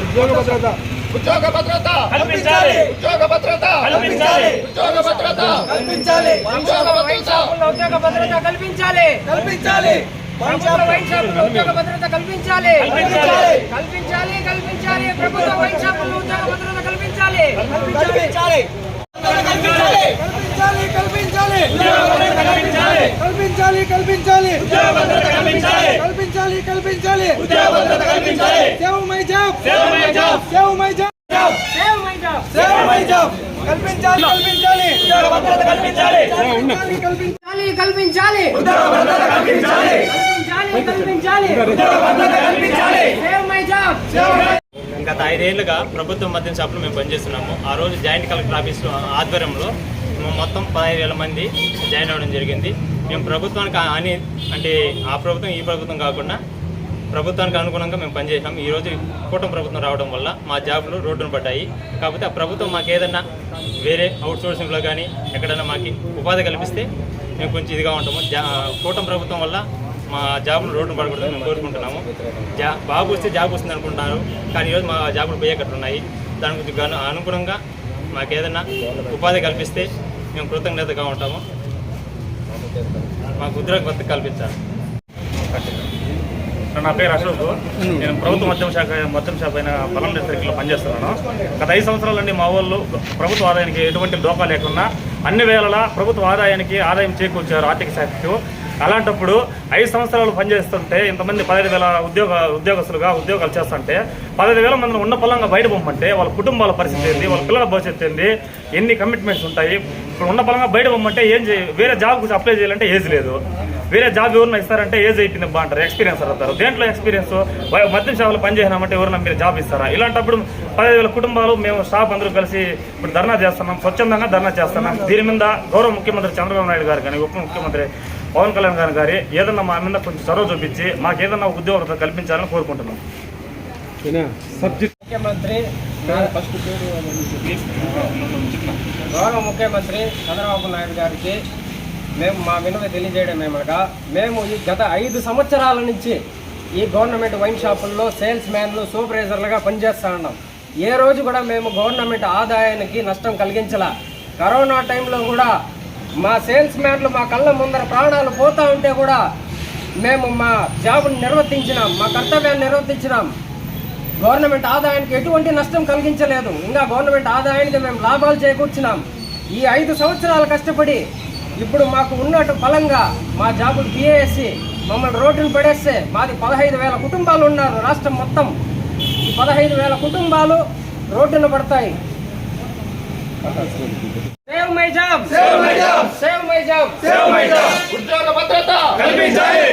ఉద్యోగ భద్రత ఉద్యోగ భద్రత కల్పించాలి ఉద్యోగ భద్రత కల్పించాలి ఉద్యోగ భద్రత కల్పించాలి ఉద్యోగ భద్రత ఉద్యోగ భద్రత కల్పించాలి కల్పించాలి పంచాయతీ ఉద్యోగ భద్రత కల్పించాలి కల్పించాలి కల్పించాలి కల్పించాలి ప్రభుత్వ వైన్ షాపుల్లో ఉద్యోగ భద్రత కల్పించాలి కల్పించాలి కల్పించాలి కల్పించాలి కల్పించాలి కల్పించాలి కల్పించాలి కల్పించాలి ఉద్యోగ భద్రత కల్పించాలి కల్పించాలి కల్పించాలి ఉద్యోగ భద్రత కల్పించాలి save my job save my job save my job save my job save my job కల్పించాలి కల్పించాలి ఉద్యోగ భద్రత కల్పించాలి కల్పించాలి కల్పించాలి కల్పించాలి కల్పించాలి ఉద్యోగ భద్రత కల్పించాలి కల్పించాలి కల్పించాలి ఉద్యోగ భద్రత కల్పించాలి సేవ్ మై జాబ్ గత ఐదేళ్ళుగా ప్రభుత్వ మద్యం షాపులో మేము పనిచేస్తున్నాము. ఆ రోజు జాయింట్ కలెక్టర్ ఆఫీస్ ఆధ్వర్యంలో మేము మొత్తం పదహైదు వేల మంది జాయిన్ అవ్వడం జరిగింది. మేము ప్రభుత్వానికి అని అంటే ఆ ప్రభుత్వం ఈ ప్రభుత్వం కాకుండా ప్రభుత్వానికి అనుగుణంగా మేము పనిచేసాం ఈరోజు కూటమి ప్రభుత్వం రావడం వల్ల మా జాబులు రోడ్డున పడ్డాయి. కాకపోతే ఆ ప్రభుత్వం మాకు ఏదన్నా వేరే అవుట్ సోర్సింగ్లో కానీ ఎక్కడైనా మాకు ఉపాధి కల్పిస్తే మేము కొంచెం ఇదిగా ఉంటాము. జా కూటమి ప్రభుత్వం వల్ల మా జాబ్ను రోడ్డు పడకూడదని మేము కోరుకుంటున్నాము. జా బాబు వస్తే జాబ్ వస్తుంది అనుకుంటున్నారు కానీ ఈరోజు మా జాబులు పోయేటట్లు ఉన్నాయి. దాని గురించి అనుగుణంగా మాకు ఉపాధి కల్పిస్తే మేము కృతజ్ఞతగా ఉంటాము. మాకు ఉద్యోగ భర్త కల్పించాలి నా పేరు అశోక్. నేను ప్రభుత్వ మద్యం శాఖ మద్యం శాఖ అయిన పలం డిస్ట్రిక్ట్లో పనిచేస్తున్నాను. గత ఐదు సంవత్సరాల నుండి మా వాళ్ళు ప్రభుత్వ ఆదాయానికి ఎటువంటి డోకా లేకుండా అన్ని వేళలా ప్రభుత్వ ఆదాయానికి ఆదాయం చేకూర్చారు ఆర్థిక శాఖకు. అలాంటప్పుడు ఐదు సంవత్సరాలు పనిచేస్తుంటే ఇంతమంది పదహైదు వేల ఉద్యోగ ఉద్యోగస్తులుగా ఉద్యోగాలు చేస్తుంటే పదహైదు వేల మందిని ఉన్న పొలంగా బయట పంపంటే వాళ్ళ కుటుంబాల పరిస్థితి ఏంది వాళ్ళ పిల్లల భవిష్యత్తు ఏంది ఎన్ని కమిట్మెంట్స్ ఉంటాయి? ఇప్పుడు ఉన్న పొలంగా బయట పంపంటే ఏం చేయ వేరే జాబ్కి అప్లై చేయాలంటే ఏజ్ లేదు. వేరే జాబ్ ఎవరైనా ఇస్తారంటే ఏజ్ అయిపోయింది బా అంటారు ఎక్స్పీరియన్స్ అడుగుతారు దేంట్లో ఎక్స్పీరియన్స్? మద్యం షాపులో పనిచేసినామంటే ఎవరైనా మీరు జాబ్ ఇస్తారా? ఇలాంటప్పుడు పదిహేను వేల కుటుంబాలు మేము స్టాఫ్ అందరూ కలిసి ఇప్పుడు ధర్నా చేస్తున్నాం స్వచ్ఛందంగా ధర్నా చేస్తున్నాం. దీని మీద గౌరవ ముఖ్యమంత్రి చంద్రబాబు నాయుడు గారు కానీ ఉప ముఖ్యమంత్రి పవన్ కళ్యాణ్ గారు గారి ఏదన్నా మా మీద కొంచెం చొరవ చూపించి మాకు ఏదన్నా ఉద్యోగం కల్పించాలని కోరుకుంటున్నాం. ముఖ్యమంత్రి గౌరవ ముఖ్యమంత్రి చంద్రబాబు నాయుడు గారికి మేము మా వినవ తెలియజేయడం ఏమనగా మేము ఈ గత ఐదు సంవత్సరాల నుంచి ఈ గవర్నమెంట్ వైన్ షాపుల్లో సేల్స్ మ్యాన్లు సూపర్వైజర్లుగా పనిచేస్తూ ఉన్నాం. ఏ రోజు కూడా మేము గవర్నమెంట్ ఆదాయానికి నష్టం కలిగించలా. కరోనా టైంలో కూడా మా సేల్స్ మ్యాన్లు మా కళ్ళ ముందర ప్రాణాలు పోతూ ఉంటే కూడా మేము మా జాబును నిర్వర్తించినాం మా కర్తవ్యాన్ని నిర్వర్తించినాం. గవర్నమెంట్ ఆదాయానికి ఎటువంటి నష్టం కలిగించలేదు. ఇంకా గవర్నమెంట్ ఆదాయానికి మేము లాభాలు చేకూర్చినాం. ఈ ఐదు సంవత్సరాలు కష్టపడి ఇప్పుడు మాకు ఉన్నట్టు ఫలంగా మా జాబులు తీయేసి మమ్మల్ని రోడ్డును పడేస్తే మాది పదహైదు వేల కుటుంబాలు ఉన్నారు రాష్ట్రం మొత్తం. ఈ పదహైదు వేల కుటుంబాలు రోడ్డున పడతాయి. Save my job save my job save my job save my job ఉద్యోగ భద్రత కల్పించాలి ఉద్యోగ భద్రత. కల్పించాలి.